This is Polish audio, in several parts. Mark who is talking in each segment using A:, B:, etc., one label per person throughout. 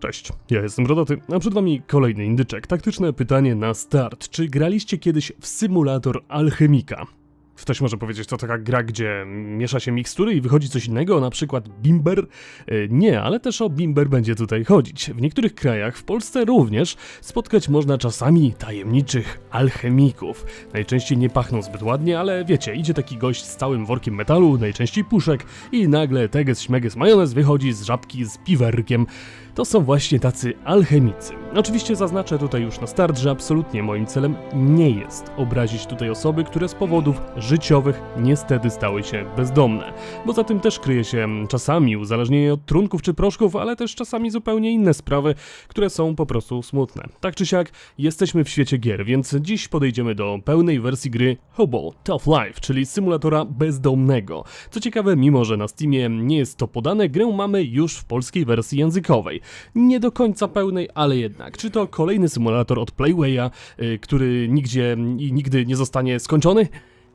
A: Cześć, ja jestem Rodoty, a przed wami kolejny indyczek. Taktyczne pytanie na start. Czy graliście kiedyś w symulator alchemika? Ktoś może powiedzieć, to taka gra, gdzie miesza się mikstury i wychodzi coś innego, na przykład bimber? E, Nie, ale też o bimber będzie tutaj chodzić. W niektórych krajach, w Polsce również, spotkać można czasami tajemniczych alchemików. Najczęściej nie pachną zbyt ładnie, ale wiecie, idzie taki gość z całym workiem metalu, najczęściej puszek i nagle teges śmeges majonez wychodzi z żabki z piwerkiem. To są właśnie tacy alchemicy. Oczywiście zaznaczę tutaj już na start, że absolutnie moim celem nie jest obrazić tutaj osoby, które z powodów życiowych niestety stały się bezdomne. Bo za tym też kryje się czasami uzależnienie od trunków czy proszków, ale też czasami zupełnie inne sprawy, które są po prostu smutne. Tak czy siak, jesteśmy w świecie gier, więc dziś podejdziemy do pełnej wersji gry Hobo Tough Life, czyli symulatora bezdomnego. Co ciekawe, mimo że na Steamie nie jest to podane, grę mamy już w polskiej wersji językowej. Nie do końca pełnej, ale jednak. Czy to kolejny symulator od Playwaya, y, który nigdzie i nigdy nie zostanie skończony?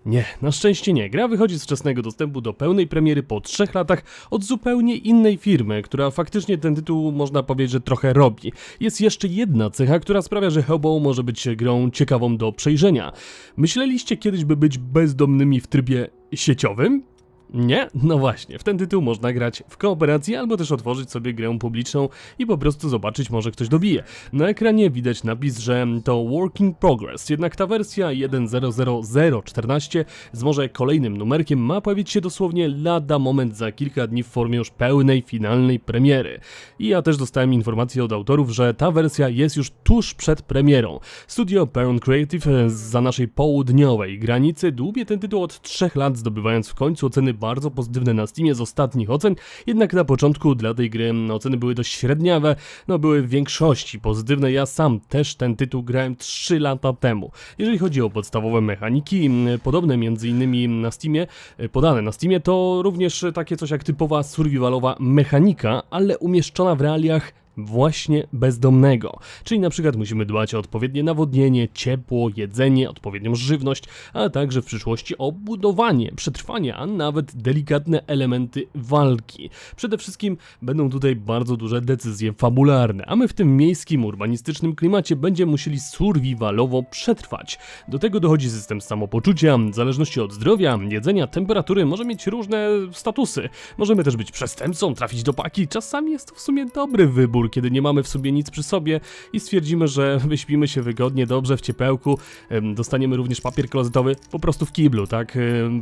A: Nie, na szczęście nie. Gra wychodzi z wczesnego dostępu do pełnej premiery po trzech latach od zupełnie innej firmy, która faktycznie ten tytuł można powiedzieć, że trochę robi. Jest jeszcze jedna cecha, która sprawia, że Hobo może być grą ciekawą do przejrzenia. Myśleliście kiedyś, by być bezdomnymi w trybie sieciowym? Nie? No właśnie, w ten tytuł można grać w kooperacji albo też otworzyć sobie grę publiczną i po prostu zobaczyć, może ktoś dobije. Na ekranie widać napis, że to Working Progress, jednak ta wersja 1.0.0.14 z może kolejnym numerkiem ma pojawić się dosłownie lada moment za kilka dni w formie już pełnej, finalnej premiery. I ja też dostałem informację od autorów, że ta wersja jest już tuż przed premierą. Studio Parent Creative za naszej południowej granicy dłubie ten tytuł od 3 lat, zdobywając w końcu oceny bardzo pozytywne na Steamie z ostatnich ocen, jednak na początku dla tej gry no, oceny były dość średniawe, no były w większości pozytywne. Ja sam też ten tytuł grałem 3 lata temu. Jeżeli chodzi o podstawowe mechaniki, m, podobne między innymi na Steamie, e, podane na Steamie, to również takie coś jak typowa survivalowa mechanika, ale umieszczona w realiach właśnie bezdomnego. Czyli na przykład musimy dbać o odpowiednie nawodnienie, ciepło, jedzenie, odpowiednią żywność, a także w przyszłości o budowanie, przetrwanie, a nawet delikatne elementy walki. Przede wszystkim będą tutaj bardzo duże decyzje fabularne, a my w tym miejskim, urbanistycznym klimacie będziemy musieli survivalowo przetrwać. Do tego dochodzi system samopoczucia, w zależności od zdrowia, jedzenia, temperatury, może mieć różne statusy. Możemy też być przestępcą, trafić do paki, czasami jest to w sumie dobry wybór, kiedy nie mamy w sobie nic przy sobie i stwierdzimy, że wyśpimy się wygodnie, dobrze, w ciepełku, em, dostaniemy również papier klozetowy po prostu w kiblu, tak,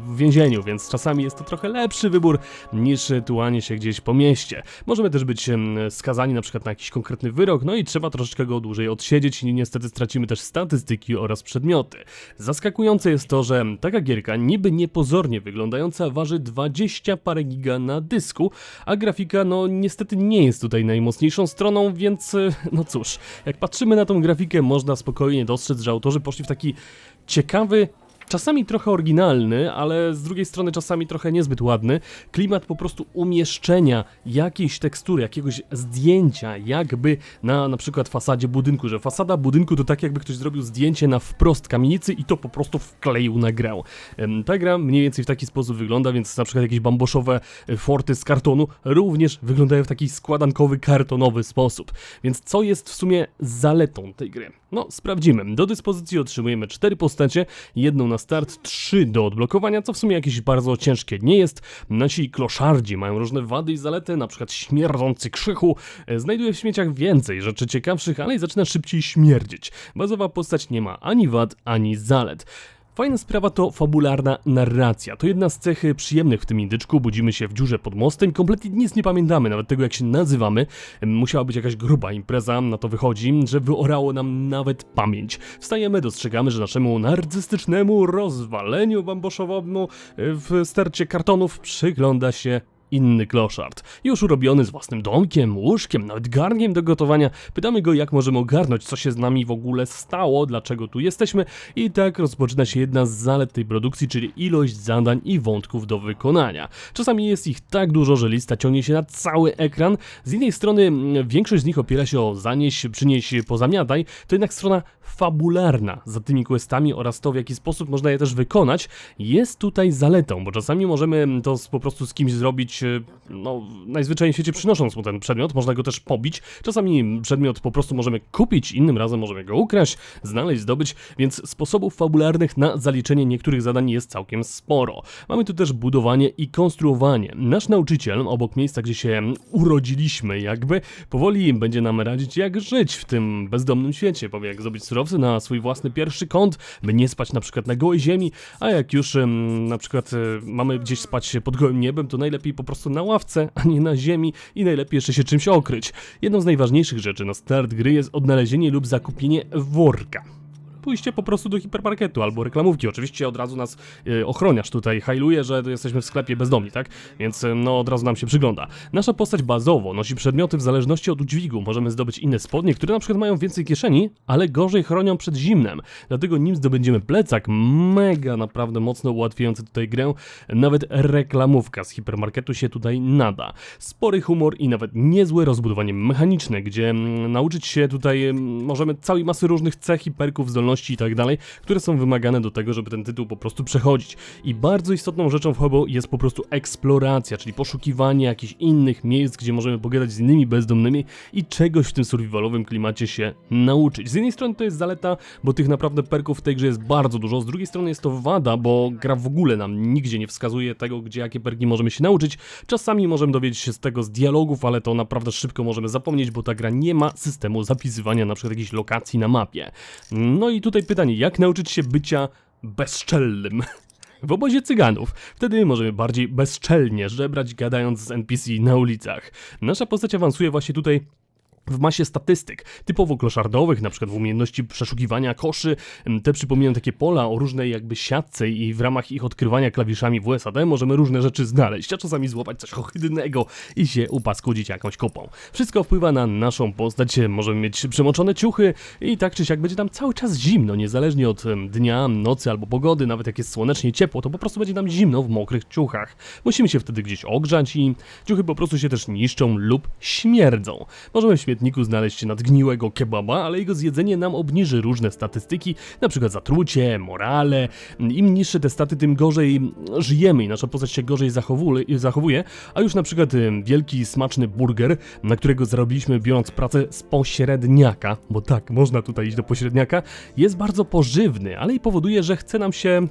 A: w więzieniu, więc czasami jest to trochę lepszy wybór niż tułanie się gdzieś po mieście. Możemy też być skazani na przykład na jakiś konkretny wyrok, no i trzeba troszeczkę go dłużej odsiedzieć i niestety stracimy też statystyki oraz przedmioty. Zaskakujące jest to, że taka gierka niby niepozornie wyglądająca waży 20 parę giga na dysku, a grafika no niestety nie jest tutaj najmocniejszą stroną, więc e, no cóż, jak patrzymy na tą grafikę można spokojnie dostrzec, że autorzy poszli w taki ciekawy Czasami trochę oryginalny, ale z drugiej strony czasami trochę niezbyt ładny. Klimat po prostu umieszczenia jakiejś tekstury, jakiegoś zdjęcia, jakby na na przykład fasadzie budynku, że fasada budynku to tak jakby ktoś zrobił zdjęcie na wprost kamienicy i to po prostu wkleił na grę. Em, Ta gra mniej więcej w taki sposób wygląda, więc na przykład jakieś bamboszowe e, forty z kartonu również wyglądają w taki składankowy, kartonowy sposób. Więc co jest w sumie zaletą tej gry? No, sprawdzimy. Do dyspozycji otrzymujemy cztery postacie, jedną na start, trzy do odblokowania, co w sumie jakieś bardzo ciężkie nie jest. Nasi kloszardzi mają różne wady i zalety, na przykład śmierdzący krzychu. E, Znajduje w śmieciach więcej rzeczy ciekawszych, ale i zaczyna szybciej śmierdzieć. Bazowa postać nie ma ani wad, ani zalet. Fajna sprawa to fabularna narracja. To jedna z cech e, przyjemnych w tym indyczku. Budzimy się w dziurze pod mostem i kompletnie nic nie pamiętamy, nawet tego jak się nazywamy. Musiała być jakaś gruba impreza, na to wychodzi, że wyorało nam nawet pamięć. Wstajemy, dostrzegamy, że naszemu narcystycznemu rozwaleniu bamboszowemu e, w stercie kartonów przygląda się inny kloszard. Już urobiony z własnym domkiem, łóżkiem, nawet garnkiem do gotowania. Pytamy go, jak możemy ogarnąć, co się z nami w ogóle stało, dlaczego tu jesteśmy. I tak rozpoczyna się jedna z zalet tej produkcji, czyli ilość zadań i wątków do wykonania. Czasami jest ich tak dużo, że lista ciągnie się na cały ekran. Z jednej strony mm, większość z nich opiera się o zanieś, przynieś, pozamiataj, to jednak strona fabularna za tymi questami oraz to, w jaki sposób można je też wykonać, jest tutaj zaletą, bo czasami możemy to po prostu z kimś zrobić no, najzwyczajniej w świecie przynosząc mu ten przedmiot, można go też pobić. Czasami przedmiot po prostu możemy kupić, innym razem możemy go ukraść, znaleźć, zdobyć, więc sposobów fabularnych na zaliczenie niektórych zadań jest całkiem sporo. Mamy tu też budowanie i konstruowanie. Nasz nauczyciel, obok miejsca, gdzie się urodziliśmy jakby, powoli będzie nam radzić jak żyć w tym bezdomnym świecie, powie jak zdobyć surowce na swój własny pierwszy kąt, by nie spać na przykład na gołej ziemi, a jak już na przykład e, mamy gdzieś spać pod gołym niebem, to najlepiej po prostu na ławce, a nie na ziemi i najlepiej jeszcze się czymś okryć. Jedną z najważniejszych rzeczy na start gry jest odnalezienie lub zakupienie worka pójście po prostu do hipermarketu albo reklamówki. Oczywiście od razu nas e, ochroniarz tutaj hajluje, że jesteśmy w sklepie bezdomni, tak? Więc e, no od razu nam się przygląda. Nasza postać bazowo nosi przedmioty w zależności od udźwigu. Możemy zdobyć inne spodnie, które na przykład mają więcej kieszeni, ale gorzej chronią przed zimnem. Dlatego nim zdobędziemy plecak, mega naprawdę mocno ułatwiający tutaj grę, nawet reklamówka z hipermarketu się tutaj nada. Spory humor i nawet niezłe rozbudowanie mechaniczne, gdzie mm, nauczyć się tutaj mm, możemy całej masy różnych cech i perków, zdolności i tak dalej, które są wymagane do tego, żeby ten tytuł po prostu przechodzić. I bardzo istotną rzeczą w Hobo jest po prostu eksploracja, czyli poszukiwanie jakichś innych miejsc, gdzie możemy pogadać z innymi bezdomnymi i czegoś w tym survivalowym klimacie się nauczyć. Z jednej strony to jest zaleta, bo tych naprawdę perków w tej grze jest bardzo dużo, z drugiej strony jest to wada, bo gra w ogóle nam nigdzie nie wskazuje tego, gdzie jakie perki możemy się nauczyć. Czasami możemy dowiedzieć się z tego z dialogów, ale to naprawdę szybko możemy zapomnieć, bo ta gra nie ma systemu zapisywania na przykład jakichś lokacji na mapie. No i tutaj pytanie, jak nauczyć się bycia bezczelnym? W obozie cyganów. Wtedy możemy bardziej bezczelnie żebrać, gadając z NPC na ulicach. Nasza postać awansuje właśnie tutaj w masie statystyk, typowo kloszardowych, na przykład w umiejętności przeszukiwania koszy. Te przypominają takie pola o różnej jakby siatce i w ramach ich odkrywania klawiszami WSAD możemy różne rzeczy znaleźć, a czasami złapać coś ohydnego i się upaskudzić jakąś kopą. Wszystko wpływa na naszą postać, możemy mieć przemoczone ciuchy i tak czy siak będzie nam cały czas zimno, niezależnie od dnia, nocy albo pogody, nawet jak jest słonecznie ciepło, to po prostu będzie nam zimno w mokrych ciuchach. Musimy się wtedy gdzieś ogrzać i ciuchy po prostu się też niszczą lub śmierdzą. Możemy w znaleźć nadgniłego kebaba, ale jego zjedzenie nam obniży różne statystyki, przykład zatrucie, morale. Im niższe te staty, tym gorzej żyjemy i nasza postać się gorzej zachowuje, a już przykład em, wielki, smaczny burger, na którego zarobiliśmy biorąc pracę z pośredniaka, bo tak, można tutaj iść do pośredniaka, jest bardzo pożywny, ale i powoduje, że chce nam się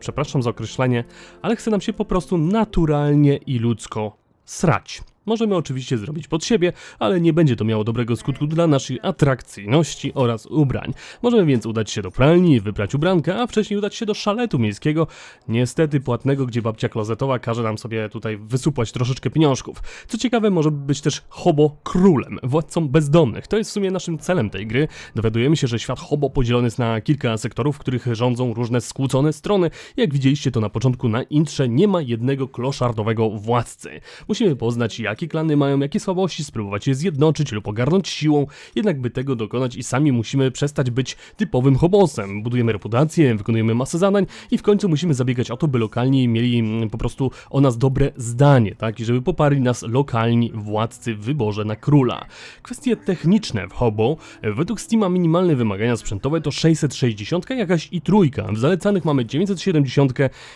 A: przepraszam za określenie, ale chce nam się po prostu naturalnie i ludzko srać. Możemy oczywiście zrobić pod siebie, ale nie będzie to miało dobrego skutku dla naszej atrakcyjności oraz ubrań. Możemy więc udać się do pralni, wybrać ubranka, a wcześniej udać się do szaletu miejskiego, niestety płatnego, gdzie babcia klozetowa każe nam sobie tutaj wysupłać troszeczkę pieniążków. Co ciekawe, może być też Hobo królem, władcą bezdomnych. To jest w sumie naszym celem tej gry. Dowiadujemy się, że świat Hobo podzielony jest na kilka sektorów, w których rządzą różne skłócone strony. Jak widzieliście to na początku na intrze, nie ma jednego kloszardowego władcy. Musimy poznać, jakie klany mają jakie słabości, spróbować je zjednoczyć lub ogarnąć siłą, jednak by tego dokonać i sami musimy przestać być typowym hobosem. Budujemy reputację, wykonujemy masę zadań i w końcu musimy zabiegać o to, by lokalni mieli mm, po prostu o nas dobre zdanie, tak? I żeby poparli nas lokalni władcy w wyborze na króla. Kwestie techniczne w hobo. Według Steama minimalne wymagania sprzętowe to 660 jakaś i trójka. W zalecanych mamy 970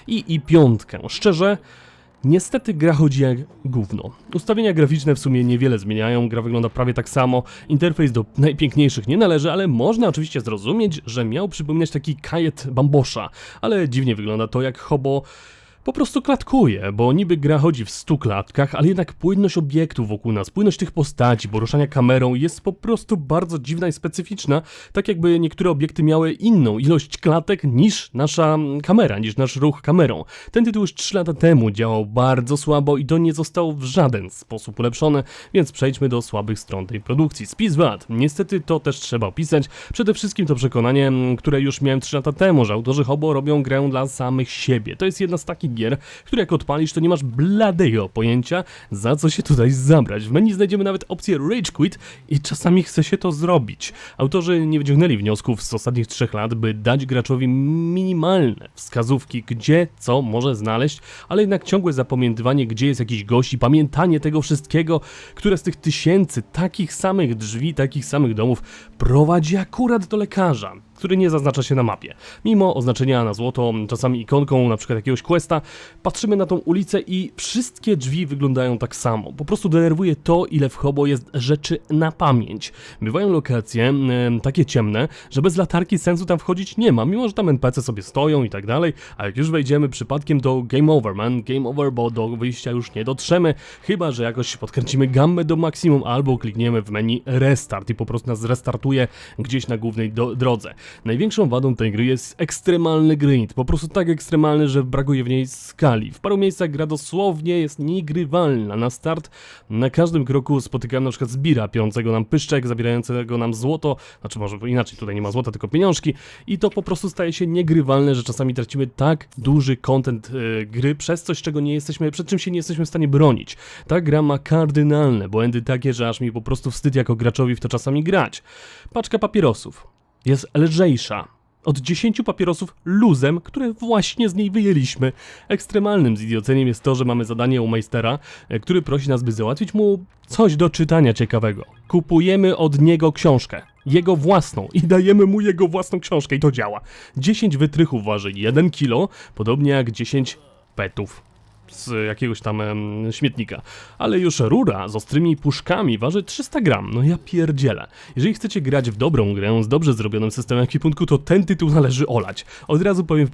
A: i i piątkę. Szczerze, Niestety gra chodzi jak gówno. Ustawienia graficzne w sumie niewiele zmieniają, gra wygląda prawie tak samo, interfejs do najpiękniejszych nie należy, ale można oczywiście zrozumieć, że miał przypominać taki kajet bambosza, ale dziwnie wygląda to jak hobo po prostu klatkuje, bo niby gra chodzi w 100 klatkach, ale jednak płynność obiektów wokół nas, płynność tych postaci, poruszania kamerą jest po prostu bardzo dziwna i specyficzna, tak jakby niektóre obiekty miały inną ilość klatek niż nasza kamera, niż nasz ruch kamerą. Ten tytuł już 3 lata temu działał bardzo słabo i to nie zostało w żaden sposób ulepszone, więc przejdźmy do słabych stron tej produkcji. Spis wad. Niestety to też trzeba opisać. Przede wszystkim to przekonanie, które już miałem 3 lata temu, że autorzy Hobo robią grę dla samych siebie. To jest jedna z takich gier, które jak odpalisz, to nie masz bladego pojęcia, za co się tutaj zabrać. W menu znajdziemy nawet opcję Rage Quit i czasami chce się to zrobić. Autorzy nie wyciągnęli wniosków z ostatnich trzech lat, by dać graczowi minimalne wskazówki, gdzie co może znaleźć, ale jednak ciągłe zapamiętywanie, gdzie jest jakiś gość i pamiętanie tego wszystkiego, które z tych tysięcy takich samych drzwi, takich samych domów prowadzi akurat do lekarza. Który nie zaznacza się na mapie. Mimo oznaczenia na złoto, czasami ikonką na przykład jakiegoś questa, patrzymy na tą ulicę i wszystkie drzwi wyglądają tak samo. Po prostu denerwuje to, ile w Hobo jest rzeczy na pamięć. Bywają lokacje e, takie ciemne, że bez latarki sensu tam wchodzić nie ma, mimo że tam NPC sobie stoją i tak dalej, a jak już wejdziemy przypadkiem to game over, man, game over, bo do wyjścia już nie dotrzemy, chyba że jakoś podkręcimy gammę do maksimum albo klikniemy w menu restart i po prostu nas restartuje gdzieś na głównej do- drodze. Największą wadą tej gry jest ekstremalny grind, po prostu tak ekstremalny, że brakuje w niej skali. W paru miejscach gra dosłownie jest niegrywalna. Na start na każdym kroku spotykamy na przykład zbira piącego nam pyszczek, zabierającego nam złoto, znaczy może inaczej, tutaj nie ma złota, tylko pieniążki i to po prostu staje się niegrywalne, że czasami tracimy tak duży content e, gry przez coś, czego nie jesteśmy, przed czym się nie jesteśmy w stanie bronić. Ta gra ma kardynalne błędy takie, że aż mi po prostu wstyd jako graczowi w to czasami grać. Paczka papierosów jest lżejsza od 10 papierosów luzem, które właśnie z niej wyjęliśmy. Ekstremalnym zidioceniem jest to, że mamy zadanie u majstera, e, który prosi nas, by załatwić mu coś do czytania ciekawego. Kupujemy od niego książkę. Jego własną i dajemy mu jego własną książkę i to działa. 10 wytrychów waży 1 kilo, podobnie jak 10 petów z jakiegoś tam em, śmietnika. Ale już rura z ostrymi puszkami waży 300 gram. No ja pierdzielę. Jeżeli chcecie grać w dobrą grę z dobrze zrobionym systemem ekwipunku, to ten tytuł należy olać. Od razu powiem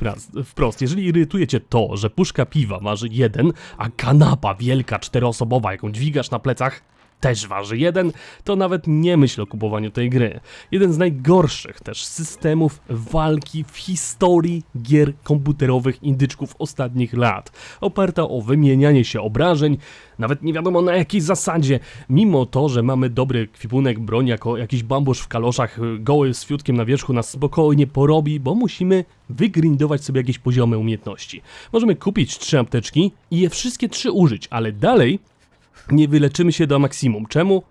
A: wprost. Jeżeli irytuje cię to, że puszka piwa waży 1, a kanapa wielka, czteroosobowa, jaką dźwigasz na plecach, też waży jeden, to nawet nie myśl o kupowaniu tej gry. Jeden z najgorszych też systemów walki w historii gier komputerowych indyczków ostatnich lat. Oparta o wymienianie się obrażeń, nawet nie wiadomo na jakiej zasadzie, mimo to, że mamy dobry kwipunek broń jako jakiś bambusz w kaloszach, goły z fiutkiem na wierzchu nas spokojnie porobi, bo musimy wygrindować sobie jakieś poziomy umiejętności. Możemy kupić trzy apteczki i je wszystkie trzy użyć, ale dalej nie wyleczymy się do maksimum. Czemu?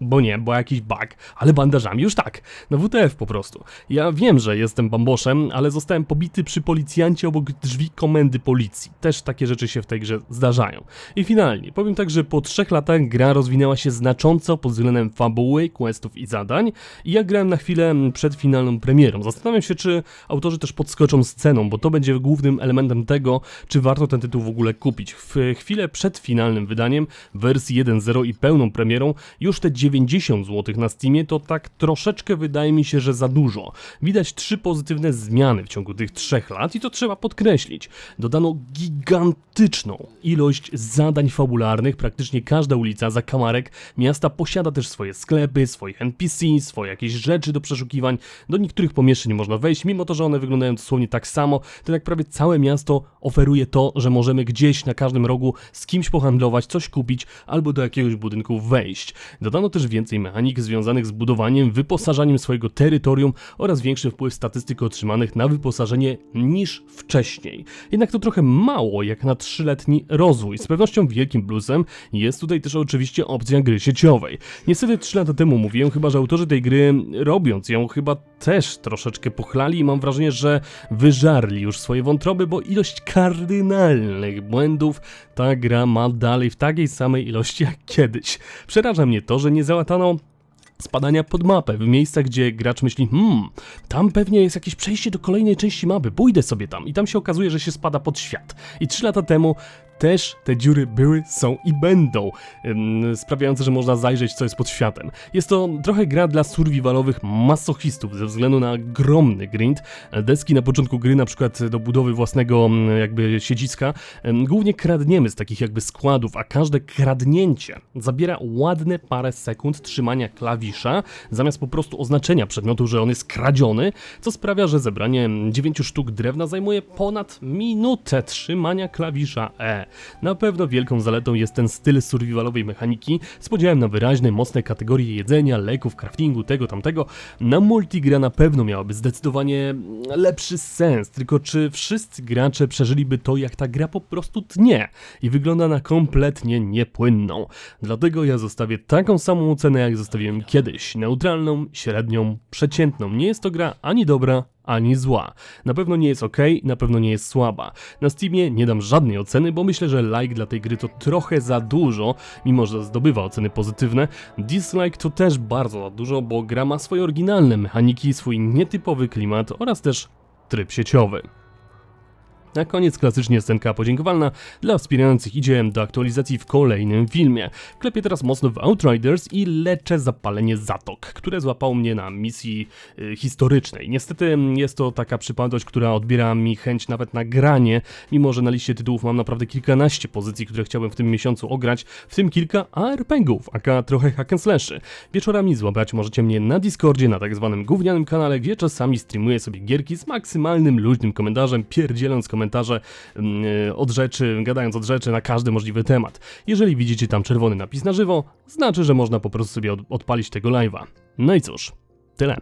A: Bo nie, bo jakiś bug, ale bandażami już tak. No WTF po prostu. Ja wiem, że jestem bamboszem, ale zostałem pobity przy policjancie obok drzwi komendy policji. Też takie rzeczy się w tej grze zdarzają. I finalnie, powiem tak, że po trzech latach gra rozwinęła się znacząco pod względem fabuły, questów i zadań i ja grałem na chwilę przed finalną premierą. Zastanawiam się, czy autorzy też podskoczą z ceną, bo to będzie głównym elementem tego, czy warto ten tytuł w ogóle kupić. W chwilę przed finalnym wydaniem, wersji 1.0 i pełną premierą, już te 90 zł na Steamie to tak troszeczkę wydaje mi się, że za dużo. Widać trzy pozytywne zmiany w ciągu tych trzech lat i to trzeba podkreślić. Dodano gigantyczną ilość zadań fabularnych, praktycznie każda ulica, zakamarek miasta posiada też swoje sklepy, swoich NPC, swoje jakieś rzeczy do przeszukiwań. Do niektórych pomieszczeń można wejść, mimo to, że one wyglądają dosłownie tak samo, to jak prawie całe miasto oferuje to, że możemy gdzieś na każdym rogu z kimś pohandlować, coś kupić albo do jakiegoś budynku wejść. Dodano też więcej mechanik związanych z budowaniem, wyposażaniem swojego terytorium oraz większy wpływ statystyk otrzymanych na wyposażenie niż wcześniej. Jednak to trochę mało jak na trzyletni rozwój. Z pewnością wielkim plusem jest tutaj też oczywiście opcja gry sieciowej. Niestety 3 lata temu mówiłem chyba, że autorzy tej gry robiąc ją chyba też troszeczkę pochlali i mam wrażenie, że wyżarli już swoje wątroby, bo ilość kardynalnych błędów ta gra ma dalej w takiej samej ilości jak kiedyś. Przeraża mnie to, że nie załatano spadania pod mapę w miejscach, gdzie gracz myśli, hmm, tam pewnie jest jakieś przejście do kolejnej części mapy, pójdę sobie tam i tam się okazuje, że się spada pod świat. I 3 lata temu też te dziury były, są i będą, sprawiające, że można zajrzeć, co jest pod światem. Jest to trochę gra dla survivalowych masochistów ze względu na ogromny grind. Deski na początku gry, na przykład do budowy własnego jakby siedziska, głównie kradniemy z takich jakby składów, a każde kradnięcie zabiera ładne parę sekund trzymania klawisza, zamiast po prostu oznaczenia przedmiotu, że on jest kradziony, co sprawia, że zebranie 9 sztuk drewna zajmuje ponad minutę trzymania klawisza E. Na pewno wielką zaletą jest ten styl survivalowej mechaniki z podziałem na wyraźne, mocne kategorie jedzenia, leków, craftingu, tego, tamtego. Na multigra na pewno miałaby zdecydowanie lepszy sens, tylko czy wszyscy gracze przeżyliby to, jak ta gra po prostu tnie i wygląda na kompletnie niepłynną. Dlatego ja zostawię taką samą cenę, jak zostawiłem kiedyś. Neutralną, średnią, przeciętną. Nie jest to gra ani dobra, ani zła. Na pewno nie jest ok, na pewno nie jest słaba. Na Steamie nie dam żadnej oceny, bo myślę, że like dla tej gry to trochę za dużo, mimo że zdobywa oceny pozytywne. Dislike to też bardzo za dużo, bo gra ma swoje oryginalne mechaniki, swój nietypowy klimat oraz też tryb sieciowy. Na koniec klasycznie scenka podziękowalna dla wspierających idzie do aktualizacji w kolejnym filmie. Klepię teraz mocno w Outriders i leczę zapalenie zatok, które złapało mnie na misji y, historycznej. Niestety jest to taka przypadłość, która odbiera mi chęć nawet na granie, mimo że na liście tytułów mam naprawdę kilkanaście pozycji, które chciałbym w tym miesiącu ograć, w tym kilka ARPGów, aka trochę hack and slashy. Wieczorami złapać możecie mnie na Discordzie, na tak zwanym gównianym kanale, gdzie czasami streamuję sobie gierki z maksymalnym luźnym komentarzem, pierdzieląc komentarze mm, y, od rzeczy, gadając od rzeczy na każdy możliwy temat. Jeżeli widzicie tam czerwony napis na żywo, znaczy, że można po prostu sobie od- odpalić tego live'a. No i cóż, tyle.